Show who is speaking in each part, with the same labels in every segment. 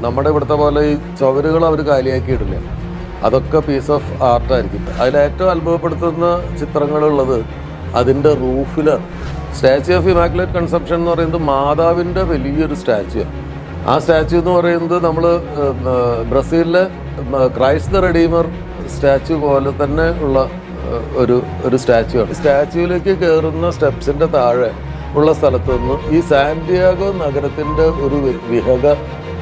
Speaker 1: നമ്മുടെ ഇവിടുത്തെ പോലെ ഈ ചുവരുകൾ അവർ കാലിയാക്കിയിട്ടില്ല അതൊക്കെ പീസ് ഓഫ് ആർട്ടായിരിക്കും അതിലേറ്റവും അത്ഭുതപ്പെടുത്തുന്ന ചിത്രങ്ങളുള്ളത് അതിന്റെ റൂഫിലാണ് സ്റ്റാച്യു ഓഫ് ഇമാക്കുലേറ്റ് കൺസെപ്ഷൻ എന്ന് പറയുന്നത് മാതാവിന്റെ വലിയൊരു സ്റ്റാച്യുവാണ് ആ സ്റ്റാച്യു എന്ന് പറയുന്നത് നമ്മൾ ബ്രസീലിലെ ക്രൈസ്റ്റ് റെഡീമർ സ്റ്റാച്യു പോലെ തന്നെ ഉള്ള ഒരു ഒരു സ്റ്റാച്യു ആണ്. സ്റ്റാച്യുവിലേക്ക് കയറുന്ന സ്റ്റെപ്സിന്റെ താഴെ ഉള്ള സ്ഥലത്തുനിന്ന് ഈ സാന്റിയാഗോ നഗരത്തിന്റെ ഒരു വിഹക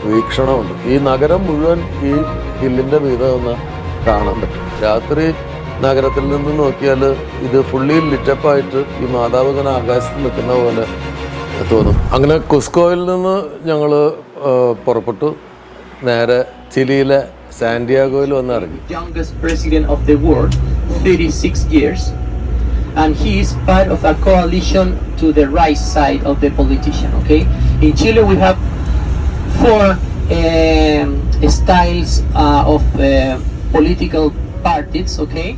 Speaker 1: വീക്ഷണമുണ്ട്. ഈ നഗരം മുഴുവൻ ഈ ഹില്ലിന്റെ മീതെ ഒന്ന് കാണാൻ പറ്റും. രാത്രി നഗരത്തിൽ നിന്ന് നോക്കിയാൽ ഇത് ഫുള്ളി ലിറ്റപ്പായിട്ട് ഈ മാതാവ് ഇങ്ങനെ ആകാശത്ത് നിൽക്കുന്ന പോലെ തോന്നും. അങ്ങനെ കുസ്കോയിൽ നിന്ന് ഞങ്ങൾ പുറപ്പെട്ടു. നേരെ ചിലിയിലെ സാന്റിയാഗോയിൽ വന്ന് ഇറങ്ങി.
Speaker 2: Youngest president of the world, 36 years, and he is part of a coalition to the right side of the politician. Okay, in Chile we have four um, styles uh, of uh, political parties. Okay,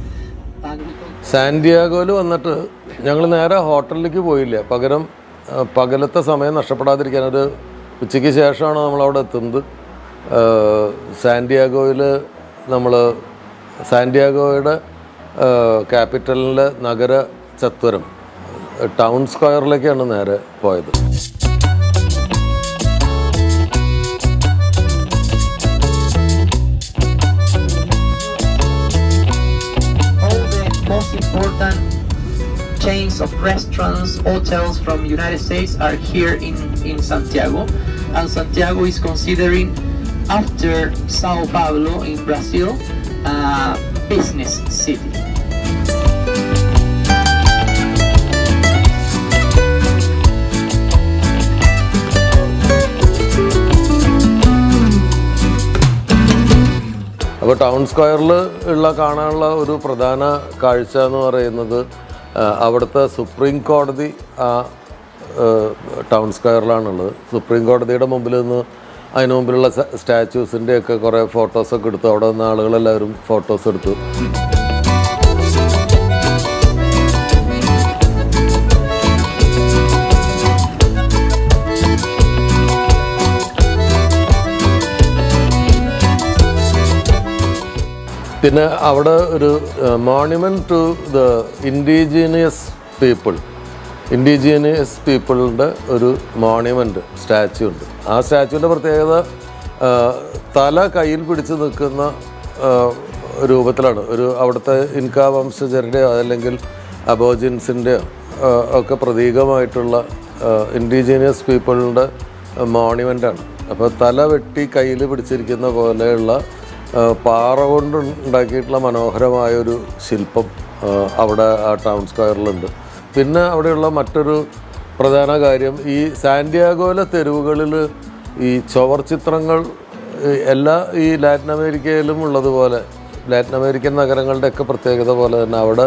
Speaker 1: സാന്റിയാഗോയിൽ വന്നിട്ട് ഞങ്ങൾ നേരെ ഹോട്ടലിലേക്ക് പോയില്ല. പകരം പകലത്തെ സമയം നഷ്ടപ്പെടാതിരിക്കാൻ ഒരു ഉച്ചയ്ക്ക് ശേഷമാണ് നമ്മൾ അവിടെ എത്തുന്നത് സാൻഡിയാഗോയിൽ നമ്മൾ സാൻഡിയാഗോയുടെ ക്യാപിറ്റലിലെ നഗര ചത്വരം ടൗൺ സ്ക്വയറിലേക്കാണ് നേരെ പോയത്.
Speaker 2: Chains of restaurants, hotels from United States are here in, in Santiago. And Santiago is considering, after Sao Paulo in Brazil, a business city.
Speaker 1: അപ്പോൾ ടൗൺ സ്ക്വയറിൽ ഉള്ള കാണാനുള്ള ഒരു പ്രധാന കാഴ്ച എന്ന് പറയുന്നത് അവിടുത്തെ സുപ്രീം കോടതി ആ ടൗൺ സ്ക്വയറിലാണുള്ളത്. സുപ്രീം കോടതിയുടെ മുമ്പിൽ നിന്ന് അതിന് മുമ്പിലുള്ള സ്റ്റാച്യൂസിന്റെയൊക്കെ കുറേ ഫോട്ടോസൊക്കെ എടുത്തു. അവിടെ നിന്ന് ആളുകളെല്ലാവരും ഫോട്ടോസ് എടുത്തു പിന്നെ അവിടെ ഒരു monument to the indigenous people indigenous പീപ്പിളിന്റെ ഒരു മോണ്യുമെന്റ് സ്റ്റാച്യു ഉണ്ട്. ആ സ്റ്റാച്യുവിന്റെ പ്രത്യേകത തല കയ്യിൽ പിടിച്ച് നിൽക്കുന്ന രൂപത്തിലാണ്. ഒരു അവിടുത്തെ ഇൻകാ വംശജരുടെയോ അല്ലെങ്കിൽ അബോജിൻസിന്റെയോ ഒക്കെ പ്രതീകമായിട്ടുള്ള ഇൻഡിജീനിയസ് പീപ്പിളിന്റെ മോണ്യുമെന്റാണ് അപ്പോൾ തല വെട്ടി കയ്യിൽ പിടിച്ചിരിക്കുന്ന പോലെയുള്ള പാറ കൊണ്ട് ഉണ്ടാക്കിയിട്ടുള്ള മനോഹരമായ ഒരു ശില്പം അവിടെ ആ ടൗൺ സ്ക്വയറിലുണ്ട്. പിന്നെ അവിടെയുള്ള മറ്റൊരു പ്രധാന കാര്യം ഈ സാന്റിയാഗോയിലെ തെരുവുകളിൽ ഈ ചുവർ ചിത്രങ്ങൾ എല്ലാ ഈ ലാറ്റിൻ അമേരിക്കയിലും ഉള്ളതുപോലെ ലാറ്റിൻ അമേരിക്കൻ നഗരങ്ങളുടെയൊക്കെ പ്രത്യേകത പോലെ തന്നെ അവിടെ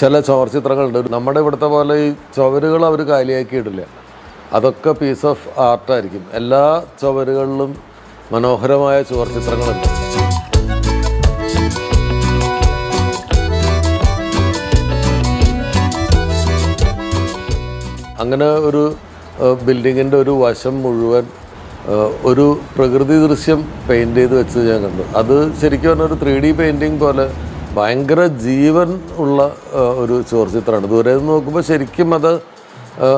Speaker 1: ചില ചുവർ ചിത്രങ്ങളുണ്ട്. നമ്മുടെ ഇവിടുത്തെ പോലെ ഈ ചുവരുകൾ അവർ കാലിയാക്കിയിട്ടില്ല അതൊക്കെ പീസ് ഓഫ് ആർട്ടായിരിക്കും എല്ലാ ചുവരുകളിലും മനോഹരമായ ചുവർ ചിത്രങ്ങളുണ്ട് അങ്ങനെ ഒരു ബിൽഡിങ്ങിന്റെ ഒരു വശം മുഴുവൻ ഒരു പ്രകൃതി ദൃശ്യം പെയിന്റ് ചെയ്ത് വെച്ച് ഞാൻ കണ്ടു. അത് ശരിക്കും പറഞ്ഞാൽ ഒരു ത്രീ ഡി പെയിന്റിങ് പോലെ ഭയങ്കര ജീവൻ ഉള്ള ഒരു ചുവർ ചിത്രമാണ് ദൂരെ നിന്ന് നോക്കുമ്പോൾ ശരിക്കും അത്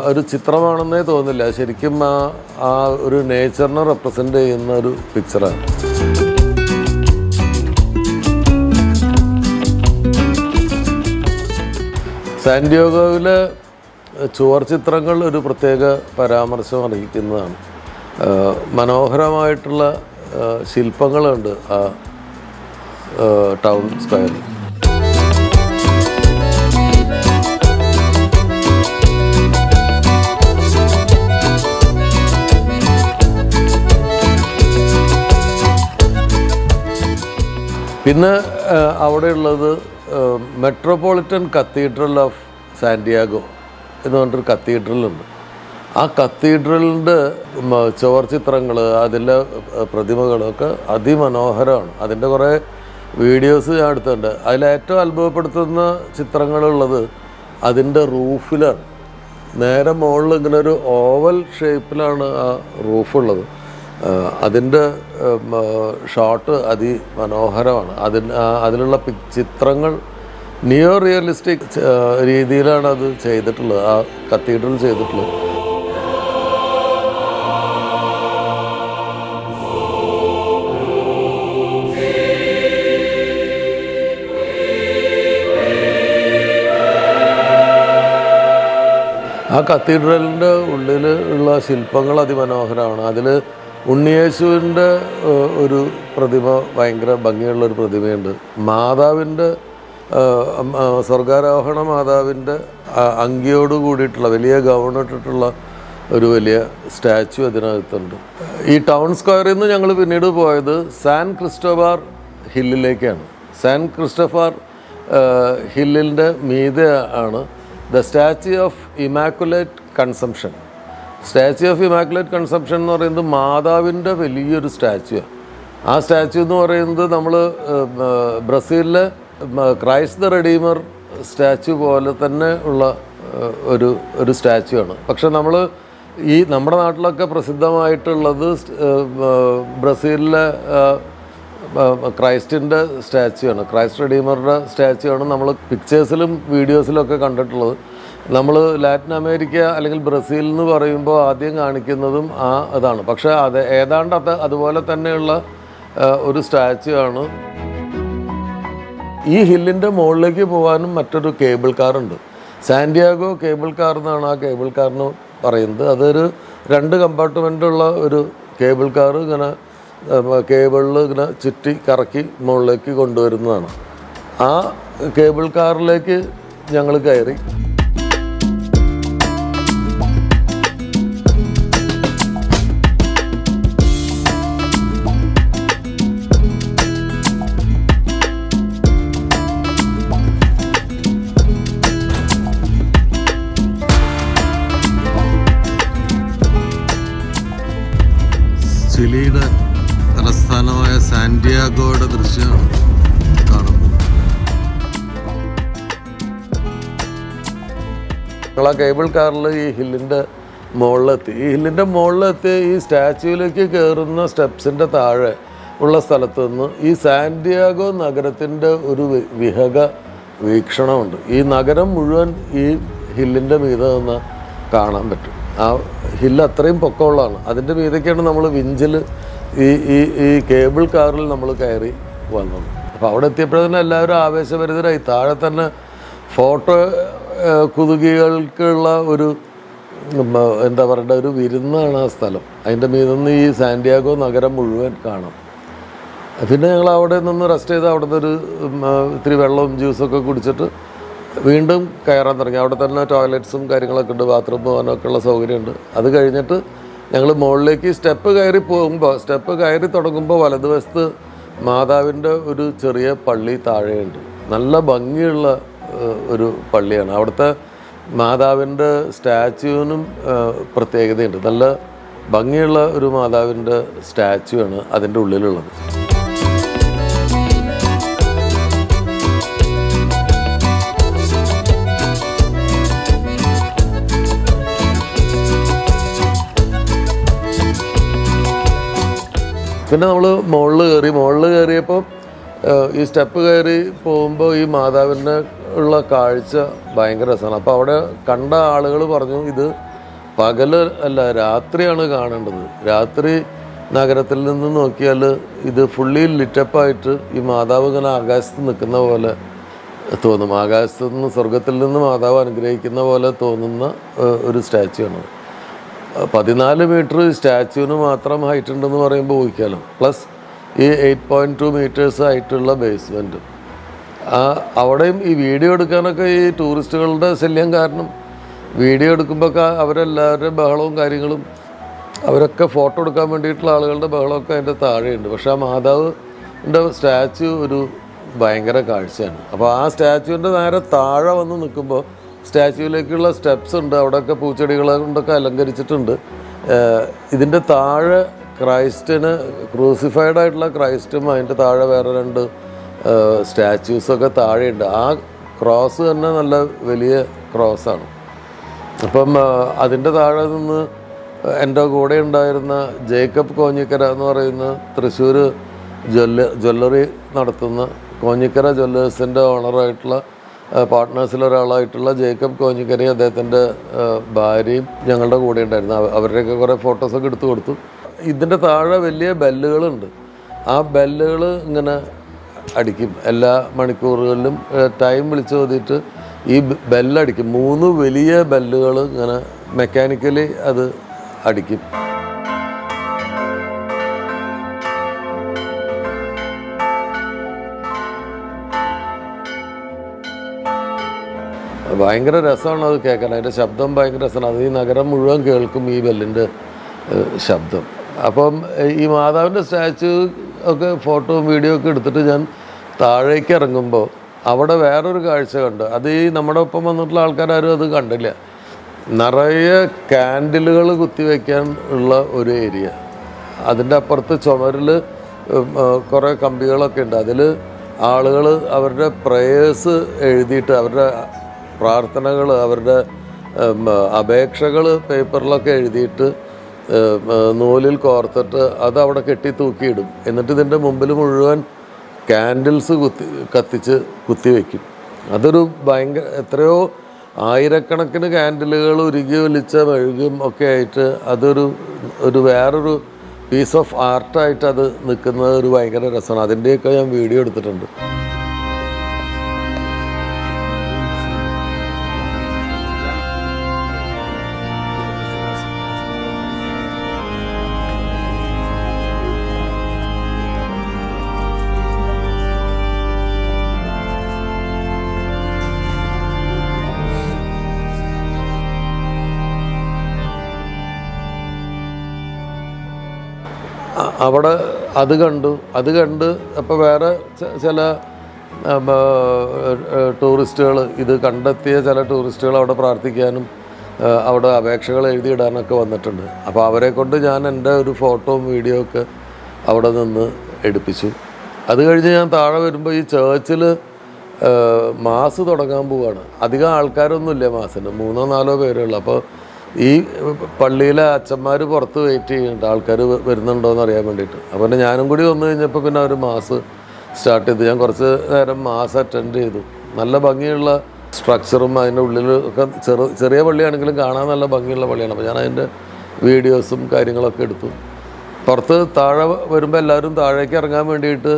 Speaker 1: ഒരു ചിത്രമാണെന്നേ തോന്നില്ല. ശരിക്കും ആ ആ ഒരു നേച്ചറിനെ റെപ്രസെന്റ് ചെയ്യുന്ന ഒരു പിക്ചറാണ് സാൻഡിയോഗോവിൽ ചുവർ ചിത്രങ്ങൾ ഒരു പ്രത്യേക പരാമർശം അർഹിക്കുന്നതാണ് മനോഹരമായിട്ടുള്ള ശില്പങ്ങളുണ്ട് ആ, ടൗൺ സ്ക്വയറിൽ പിന്നെ അവിടെയുള്ളത് മെട്രോപൊളിറ്റൻ കത്തീഡ്രൽ ഓഫ് സാന്റിയാഗോ എന്ന് പറഞ്ഞിട്ടൊരു കത്തീഡ്രലുണ്ട് ആ കത്തീഡ്രലിന്റെ ചുവർ ചിത്രങ്ങൾ അതിലെ പ്രതിമകളൊക്കെ അതിമനോഹരമാണ്. അതിന്റെ കുറേ വീഡിയോസ് ഞാൻ എടുത്തിട്ടുണ്ട്. അതിലേറ്റവും അത്ഭുതപ്പെടുത്തുന്ന ചിത്രങ്ങളുള്ളത് അതിന്റെ റൂഫിലാണ്. നേരെ മുകളിൽ ഇങ്ങനെ ഒരു ഓവൽ ഷേപ്പിലാണ് ആ റൂഫുള്ളത്. അതിന്റെ ഷോട്ട് അതിമനോഹരമാണ്. അതിന് അതിലുള്ള ചിത്രങ്ങൾ നിയോ റിയലിസ്റ്റിക് രീതിയിലാണ് അത് ചെയ്തിട്ടുള്ളത്. ആ കത്തീഡ്രൽ ചെയ്തിട്ടുള്ളത്. ആ കത്തീഡ്രലിന്റെ ഉള്ളിൽ ഉള്ള ശില്പങ്ങൾ അതിമനോഹരമാണ്. അതിൽ ഉണ്ണിയേശുവിന്റെ ഒരു പ്രതിമ ഭയങ്കര ഭംഗിയുള്ള ഒരു പ്രതിമയുണ്ട്. മാതാവിന്റെ സ്വർഗാരോഹണ മാതാവിന്റെ അങ്കിയോട് കൂടിയിട്ടുള്ള വലിയ ഗവണിട്ടിട്ടുള്ള ഒരു വലിയ സ്റ്റാച്ചു അതിനകത്തുണ്ട്. ഈ ടൗൺ സ്ക്വയറിൽ നിന്ന് ഞങ്ങൾ പിന്നീട് പോയത് സാൻ ക്രിസ്റ്റോബാർ ഹില്ലിലേക്കാണ്. സാൻ ക്രിസ്റ്റഫാർ ഹില്ലിന്റെ മീതെ ആണ്. The statue of immaculate consumption. Statue of immaculate conception എന്ന് പറയുന്നത് മാതാവിന്റെ വലിയൊരു സ്റ്റാച്യു. ആ സ്റ്റാച്യു എന്ന് പറയുന്നത് നമ്മൾ ബ്രസീലിലെ ക്രൈസ്റ്റ് റെഡീമർ സ്റ്റാച്യു പോലെ തന്നെ ഉള്ള ഒരു ഒരു സ്റ്റാച്യു ആണ്. പക്ഷെ നമ്മൾ ഈ നമ്മുടെ നാട്ടിലൊക്കെ പ്രസിദ്ധമായിട്ടുള്ളത് ബ്രസീലിലെ ക്രൈസ്റ്റിന്റെ സ്റ്റാച്യു ആണ്. ക്രൈസ്റ്റ് റെഡീമറുടെ സ്റ്റാച്യു ആണ് നമ്മൾ പിക്ചേഴ്സിലും വീഡിയോസിലും ഒക്കെ കണ്ടിട്ടുള്ളത്. നമ്മൾ ലാറ്റിൻ അമേരിക്ക അല്ലെങ്കിൽ ബ്രസീൽ എന്ന് പറയുമ്പോൾ ആദ്യം കാണിക്കുന്നതും ആ അതാണ്. പക്ഷേ അത് ഏതാണ്ട് അത് അതുപോലെ തന്നെയുള്ള ഒരു സ്റ്റാച്യു ആണ്. ഈ ഹില്ലിന്റെ മുകളിലേക്ക് പോകാനും മറ്റൊരു കേബിൾ കാറുണ്ട്. സാന്റിയാഗോ കേബിൾ കാർ എന്നാണ് ആ കേബിൾ കാറിന് പറയുന്നത്. അതൊരു രണ്ട് കമ്പാർട്ട്മെന്റുള്ള ഒരു കേബിൾ കാർ ഇങ്ങനെ കേബിളിൽ ഇങ്ങനെ ചുറ്റി കറക്കി മുകളിലേക്ക് കൊണ്ടുവരുന്നതാണ്. ആ കേബിൾ കാറിലേക്ക് ഞങ്ങൾ കയറി. ഞങ്ങൾ ആ കേബിൾ കാറിൽ ഈ ഹില്ലിന്റെ മുകളിലെത്തി. ഈ ഹില്ലിന്റെ മുകളിലെത്തി ഈ സ്റ്റാച്യൂവിലേക്ക് കയറുന്ന സ്റ്റെപ്സിന്റെ താഴെ ഉള്ള സ്ഥലത്ത് നിന്ന് ഈ സാന്റിയാഗോ നഗരത്തിന്റെ ഒരു വിഹക വീക്ഷണമുണ്ട്. ഈ നഗരം മുഴുവൻ ഈ ഹില്ലിന്റെ മീതെ നിന്ന് കാണാൻ പറ്റും. ആ ഹില്ല് അത്രയും പൊക്കമുള്ളതാണ്. അതിന്റെ മീതൊക്കെയാണ് നമ്മൾ വിഞ്ചിൽ ഈ ഈ ഈ കേബിൾ കാറിൽ നമ്മൾ കയറി വന്നത്. അപ്പോൾ അവിടെ എത്തിയപ്പോഴത്തേനും എല്ലാവരും ആവേശഭരിതരായി. താഴെ തന്നെ ഫോട്ടോ കുതുകികൾക്കുള്ള ഒരു എന്താ പറയേണ്ട ഒരു വിരുന്നാണ് ആ സ്ഥലം. അതിന്റെ മീതിൽ നിന്ന് ഈ സാന്റിയാഗോ നഗരം മുഴുവൻ കാണാം. പിന്നെ ഞങ്ങൾ അവിടെ നിന്ന് റെസ്റ്റ് ചെയ്ത് അവിടുന്ന് ഒരു ഇത്തിരി വെള്ളവും ജ്യൂസൊക്കെ കുടിച്ചിട്ട് വീണ്ടും കയറാൻ തുടങ്ങി. അവിടെ തന്നെ ടോയ്ലറ്റ്സും കാര്യങ്ങളൊക്കെ ഉണ്ട് ബാത്റൂം പോകാനൊക്കെ ഉള്ള സൗകര്യമുണ്ട്. അത് കഴിഞ്ഞിട്ട് ഞങ്ങൾ മുകളിലേക്ക് സ്റ്റെപ്പ് കയറി പോകുമ്പോൾ സ്റ്റെപ്പ് കയറി തുടങ്ങുമ്പോൾ വലതുവശത്ത് മാതാവിന്റെ ഒരു ചെറിയ പള്ളി താഴെയുണ്ട്. നല്ല ഭംഗിയുള്ള ഒരു പള്ളിയാണ്. അവിടുത്തെ മാതാവിന്റെ സ്റ്റാച്യുവിനും പ്രത്യേകതയുണ്ട്. നല്ല ഭംഗിയുള്ള ഒരു മാതാവിന്റെ സ്റ്റാച്യു ആണ് അതിന്റെ ഉള്ളിലുള്ളത്. പിന്നെ നമ്മൾ മുകളിൽ കയറി മുകളിൽ കയറിയപ്പോൾ ഈ സ്റ്റെപ്പ് കയറി പോകുമ്പോൾ ഈ മാതാവിന്റെ ഉള്ള കാഴ്ച ഭയങ്കര രസമാണ്. അപ്പോൾ അവിടെ കണ്ട ആളുകൾ പറഞ്ഞു ഇത് പകൽ അല്ല രാത്രിയാണ് കാണേണ്ടത്. രാത്രി നഗരത്തിൽ നിന്ന് നോക്കിയാൽ ഇത് ഫുള്ളി ലിറ്റപ്പായിട്ട് ഈ മാതാവ് ഇങ്ങനെ ആകാശത്ത് നിൽക്കുന്ന പോലെ തോന്നും. ആകാശത്ത് നിന്ന് സ്വർഗത്തിൽ നിന്ന് മാതാവ് അനുഗ്രഹിക്കുന്ന പോലെ തോന്നുന്ന ഒരു സ്റ്റാച്ചു ആണ് പതിനാല് മീറ്റർ സ്റ്റാച്യുവിന് മാത്രം ഹൈറ്റ് ഉണ്ടെന്ന് പറയുമ്പോൾ ഊഹിക്കാലോ. പ്ലസ് ഈ എയ്റ്റ് പോയിന്റ് ടു മീറ്റേഴ്സ് ആയിട്ടുള്ള ബേസ്മെന്റ് അവിടെയും ഈ വീഡിയോ എടുക്കാനൊക്കെ ഈ ടൂറിസ്റ്റുകളുടെ ശല്യം കാരണം വീഡിയോ എടുക്കുമ്പോഴൊക്കെ അവരെല്ലാവരുടെയും ബഹളവും കാര്യങ്ങളും അവരൊക്കെ ഫോട്ടോ എടുക്കാൻ വേണ്ടിയിട്ടുള്ള ആളുകളുടെ ബഹളമൊക്കെ അതിന്റെ താഴെയുണ്ട്. പക്ഷേ ആ മാതാവിന്റെ സ്റ്റാച്ചു ഒരു ഭയങ്കര കാഴ്ചയാണ്. അപ്പോൾ ആ സ്റ്റാച്ചുവിന്റെ നേരെ താഴെ വന്ന് നിൽക്കുമ്പോൾ സ്റ്റാച്യുവിലേക്കുള്ള സ്റ്റെപ്സ് ഉണ്ട്. അവിടെയൊക്കെ പൂച്ചെടികളെ കൊണ്ടൊക്കെ അലങ്കരിച്ചിട്ടുണ്ട്. ഇതിന്റെ താഴെ ക്രൈസ്റ്റിന് ക്രൂസിഫൈഡ് ആയിട്ടുള്ള ക്രൈസ്റ്റും അതിന്റെ താഴെ വേറെ രണ്ട് സ്റ്റാച്യൂസൊക്കെ താഴെയുണ്ട്. ആ ക്രോസ് തന്നെ നല്ല വലിയ ക്രോസാണ് അപ്പം അതിന്റെ താഴെ നിന്ന് എന്റെ കൂടെ ഉണ്ടായിരുന്ന ജേക്കബ് കോഞ്ഞിക്കര എന്ന് പറയുന്ന തൃശ്ശൂർ ജ്വല്ല ജ്വല്ലറി നടത്തുന്ന കോഞ്ഞിക്കര ജ്വല്ലേഴ്സിന്റെ ഓണറായിട്ടുള്ള പാർട്ട്നേഴ്സിലൊരാളായിട്ടുള്ള ജേക്കബ് കോഞ്ഞിക്കരയും അദ്ദേഹത്തിന്റെ ഭാര്യയും ഞങ്ങളുടെ കൂടെ ഉണ്ടായിരുന്നു. അവ- അവരുടെയൊക്കെ കുറേ ഫോട്ടോസൊക്കെ എടുത്തു കൊടുത്തു. ഇതിന്റെ താഴെ വലിയ ബെല്ലുകളുണ്ട് ആ ബെല്ലുകൾ ഇങ്ങനെ അടിക്കും. എല്ലാ മണിക്കൂറുകളിലും ടൈം വിളിച്ചു ചോദിയിട്ട് ഈ ബെല്ലടിക്കും. മൂന്ന് വലിയ ബെല്ലുകൾ ഇങ്ങനെ മെക്കാനിക്കലി അത് അടിക്കും. ഭയങ്കര രസമാണ് അത് കേൾക്കാൻ. അതിന്റെ ശബ്ദം ഭയങ്കര രസമാണ്. അത് ഈ നഗരം മുഴുവൻ കേൾക്കും ഈ ബെല്ലിന്റെ ശബ്ദം. അപ്പം ഈ മാതാവിന്റെ സ്റ്റാച്ചു ഒക്കെ ഫോട്ടോയും വീഡിയോ ഒക്കെ എടുത്തിട്ട് ഞാൻ താഴേക്ക് ഇറങ്ങുമ്പോൾ അവിടെ വേറൊരു കാഴ്ച കണ്ടു. അത് ഈ നമ്മുടെ ഒപ്പം വന്നിട്ടുള്ള ആൾക്കാരും അത് കണ്ടില്ല. നിറയെ കാൻഡിലുകൾ കുത്തിവെക്കാൻ ഉള്ള ഒരു ഏരിയ. അതിന്റെ അപ്പുറത്ത് ചുമരിൽ കുറേ കമ്പികളൊക്കെ ഉണ്ട്. അതിൽ ആളുകൾ അവരുടെ പ്രേയേഴ്സ് എഴുതിയിട്ട് അവരുടെ പ്രാർത്ഥനകൾ അവരുടെ അപേക്ഷകൾ പേപ്പറിലൊക്കെ എഴുതിയിട്ട് നൂലിൽ കോർത്തിട്ട് അത് അവിടെ കെട്ടി തൂക്കിയിടും. എന്നിട്ട് ഇതിന്റെ മുമ്പിൽ മുഴുവൻ കാൻഡിൽസ് കുത്തി കത്തിച്ച് കുത്തി കുത്തിവെക്കും അതൊരു ഭയങ്കര എത്രയോ ആയിരക്കണക്കിന് കാൻഡിലുകൾ ഉരുകി ഒലിച്ച മെഴുകും ഒക്കെ ആയിട്ട് അതൊരു ഒരു വേറൊരു പീസ് ഓഫ് ആർട്ടായിട്ട് അത് നിൽക്കുന്നത് ഒരു ഭയങ്കര രസമാണ്. അതിന്റെയൊക്കെ ഞാൻ വീഡിയോ എടുത്തിട്ടുണ്ട്. അവിടെ അത് കണ്ടു അത് കണ്ട് അപ്പോൾ വേറെ ചില ടൂറിസ്റ്റുകൾ ഇത് കണ്ടെത്തിയ ചില ടൂറിസ്റ്റുകൾ അവിടെ പ്രാർത്ഥിക്കാനും അവിടെ അപേക്ഷകൾ എഴുതിയിടാനൊക്കെ വന്നിട്ടുണ്ട്. അപ്പോൾ അവരെ കൊണ്ട് ഞാൻ എന്റെ ഒരു ഫോട്ടോയും വീഡിയോ ഒക്കെ അവിടെ നിന്ന് എടുപ്പിച്ചു. അത് കഴിഞ്ഞ് ഞാൻ താഴെ വരുമ്പോൾ ഈ ചേർച്ചിൽ മാസ് തുടങ്ങാൻ പോവാണ്. അധികം ആൾക്കാരൊന്നുമില്ല മാസിന് മൂന്നോ നാലോ പേരേ ഉള്ളൂ. അപ്പോൾ ഈ പള്ളിയിലെ അച്ഛന്മാർ പുറത്ത് വെയിറ്റ് ചെയ്യുന്നുണ്ട് ആൾക്കാർ വരുന്നുണ്ടോ എന്ന് അറിയാൻ വേണ്ടിയിട്ട്. അപ്പോൾ പിന്നെ ഞാനും കൂടി വന്നു കഴിഞ്ഞപ്പോൾ പിന്നെ അവർ മാസ് സ്റ്റാർട്ട് ചെയ്തു. ഞാൻ കുറച്ച് നേരം മാസ് അറ്റൻഡ് ചെയ്തു. നല്ല ഭംഗിയുള്ള സ്ട്രക്ചറും അതിന്റെ ഉള്ളിൽ ഒക്കെ ചെറു ചെറിയ പള്ളിയാണെങ്കിലും കാണാൻ നല്ല ഭംഗിയുള്ള പള്ളിയാണ്. അപ്പോൾ ഞാൻ അതിന്റെ വീഡിയോസും കാര്യങ്ങളൊക്കെ എടുത്തു. പുറത്ത് താഴെ വരുമ്പോൾ എല്ലാവരും താഴേക്ക് ഇറങ്ങാൻ വേണ്ടിയിട്ട്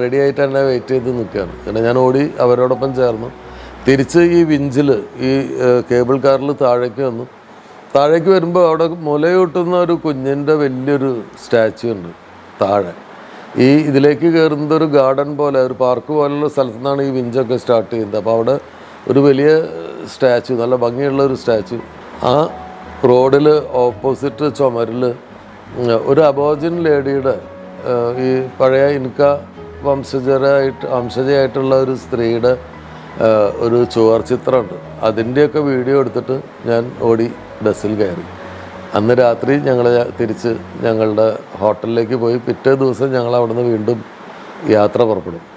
Speaker 1: റെഡി ആയിട്ട് എന്നെ വെയിറ്റ് ചെയ്ത് നിൽക്കുകയാണ്. പിന്നെ ഞാൻ ഓടി അവരോടൊപ്പം ചേർന്നു. തിരിച്ച് ഈ വിഞ്ചിൽ ഈ കേബിൾ കാറിൽ താഴേക്ക് വന്നു. താഴേക്ക് വരുമ്പോൾ അവിടെ മുലയൂട്ടുന്ന ഒരു കുഞ്ഞിന്റെ വലിയൊരു സ്റ്റാച്ചു ഉണ്ട് താഴെ. ഈ ഇതിലേക്ക് കയറുന്നത് ഒരു ഗാർഡൻ പോലെ ഒരു പാർക്ക് പോലുള്ള സ്ഥലത്തു നിന്നാണ് ഈ വിഞ്ചൊക്കെ സ്റ്റാർട്ട് ചെയ്യുന്നത്. അപ്പോൾ അവിടെ ഒരു വലിയ സ്റ്റാച്ചു നല്ല ഭംഗിയുള്ള ഒരു സ്റ്റാച്ചു ആ റോഡിൽ ഓപ്പോസിറ്റ് ചുമരിൽ ഒരു അബോജിൻ ലേഡിയുടെ ഈ പഴയ ഇൻക വംശജരായിട്ട് വംശജയായിട്ടുള്ള ഒരു സ്ത്രീയുടെ ഒരു ചുവർ ചിത്രമുണ്ട് അതിന്റെയൊക്കെ വീഡിയോ എടുത്തിട്ട് ഞാൻ ഓടി ബസ്സിൽ കയറി. അന്ന് രാത്രി ഞങ്ങൾ തിരിച്ച് ഞങ്ങളുടെ ഹോട്ടലിലേക്ക് പോയി. പിറ്റേ ദിവസം ഞങ്ങൾ അവിടുന്ന് വീണ്ടും യാത്ര പുറപ്പെടും.